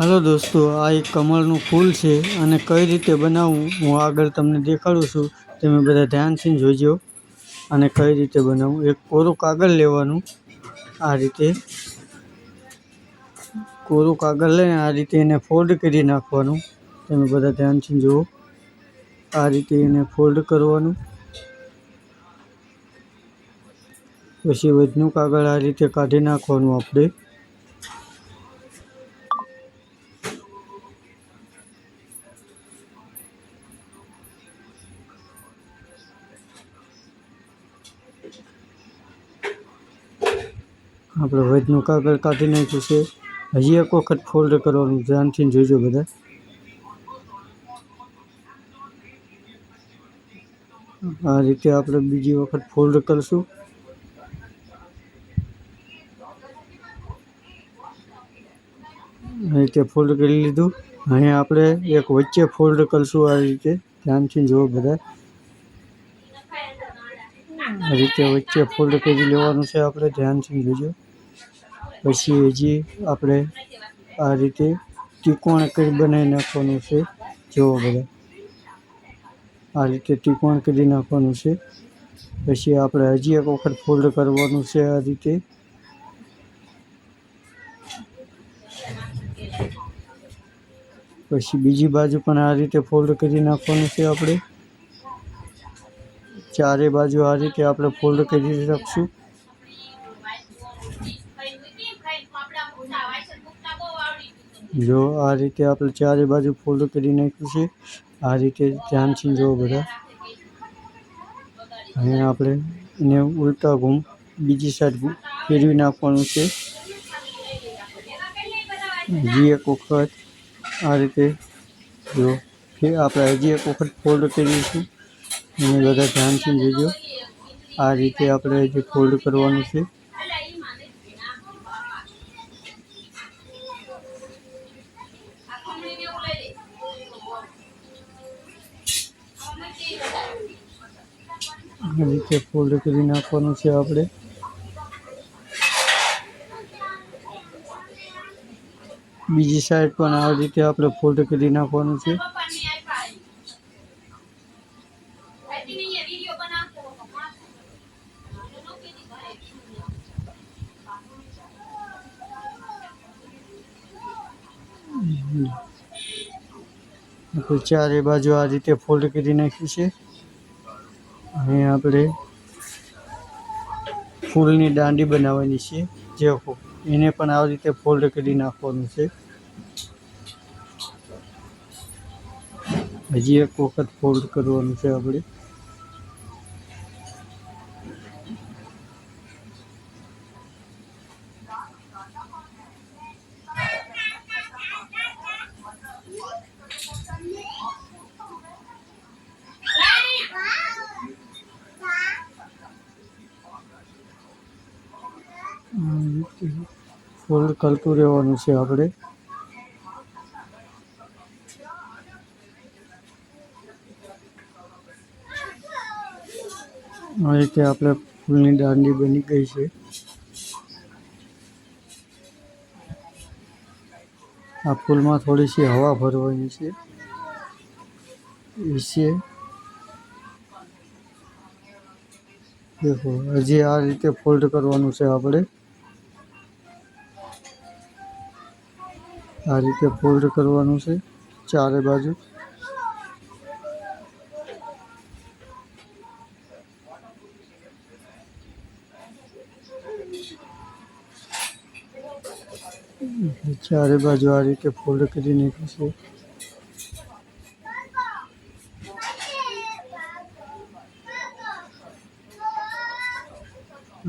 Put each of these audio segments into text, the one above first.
hello દોસ્તો આ એક કમળનું ફૂલ છે અને કઈ રીતે બનાવવું હું આગળ તમને દેખાડું છું તમે બધા ધ્યાનથી જોજો અને કઈ રીતે બનાવવું એક કોરું કાગળ લેવાનું આ રીતે કોરું કાગળ લઈને આ રીતે એને ફોલ્ડ કરી નાખવાનું તમે બધા ધ્યાનથી જુઓ આ રીતે એને ફોલ્ડ કરવાનું પછી વજનું કાગળ આ રીતે કાઢી નાખવાનું આપણે આપળો રોજ નું કામ કરતા નથી છે હજી એક વખત ફોલ્ડર કરો ધ્યાનથી જોજો બદર આ રીતે આપણે બીજી વખત ફોલ્ડર કરશું જો કરું કે 10 થઈ જાય આ રીતે ફોલ્ડર કરી લિધું હવે આપણે એક વચ્ચે ફોલ્ડર કરશું આવી છે ધ્યાનથી જોજો બદર આ રીતે વચ્ચે ફોલ્ડર કરી લેવાનું છે આપણે ધ્યાનથી જોજો વછીજી આપણે આ રીતે ત્રિકોણ કરી બનાવી નાખવાનું છે જેવો બને આ રીતે ત્રિકોણ કરી નાખવાનું છે પછી આપણે હજી એક વખત ફોલ્ડર કરવાનું છે આ રીતે પછી બીજી બાજુ પણ આ રીતે ફોલ્ડર કરી નાખવાનું છે આપણે ચારે બાજુ આ રીતે આપણે ફોલ્ડર કરી દીધું છે જો આ રીતે આપણે ચારે બાજુ ફોલ્ડ કરી નાખ્યું છે આ રીતે ધ્યાનથી જોજો બધા અને આપણે એને ઉલટો ઘુમ બીજી સાડ ઘુમ ફરી વિના કરવાનું છે જે એક વખત આ રીતે જો કે આપણે અહીં એક વખત ફોલ્ડ કરી લીધું છે હવે વધારે ધ્યાનથી જોજો આ રીતે આપણે જે ફોલ્ડ કરવાનું છે નીચે ફોલ્ડ કરી નાખવાનું છે આપણે બીજી સાઈડ પણ આ રીતે આપણે ફોલ્ડ કરી નાખવાનું છે ચારે બાજુ આ રીતે ફોલ્ડ કરી નાખ્યું છે અને આપણે ફૂલની દાંડી બનાવવાની છે જે એને પણ આવી રીતે ફોલ્ડ કરી નાખવાનું છે હજી એક વખત ફોલ્ડ કરવાનું છે આપણે ફોલ્ડ કલ્ક્યુલેશન છે આપણે આ રીતે આપને આ રીતે ફોલ્ડ કરી આપો આ રીતે આપને ફુલની ડાંડી બની ગઈ છે આ ફૂલમાં થોડી સી હવા ભરવાની છે દેખો આજી આ રીતે ફોલ્ડ કરવાનું છે આપણે આ રીતે ફોલ્ડ કરવાનું છે ચારે બાજુ ચારે બાજુ આ રીતે ફોલ્ડ કરી નાખીશું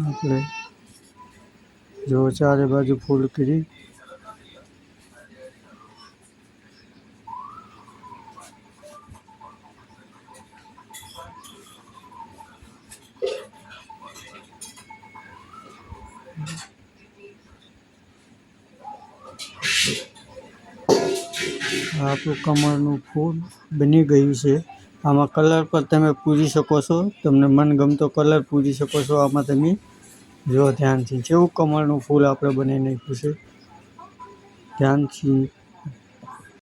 આપણે જો ચારે બાજુ ફોલ્ડ કરી આપણું કમળનું ફૂલ બની ગયું છે આમાં કલર પણ તમે પૂરી શકો છો તમને મનગમતો કલર પૂરી શકો છો આમાં તમે જો ધ્યાનથી જેવું કમળનું ફૂલ આપણે બનાવી નાખ્યું છે ધ્યાનથી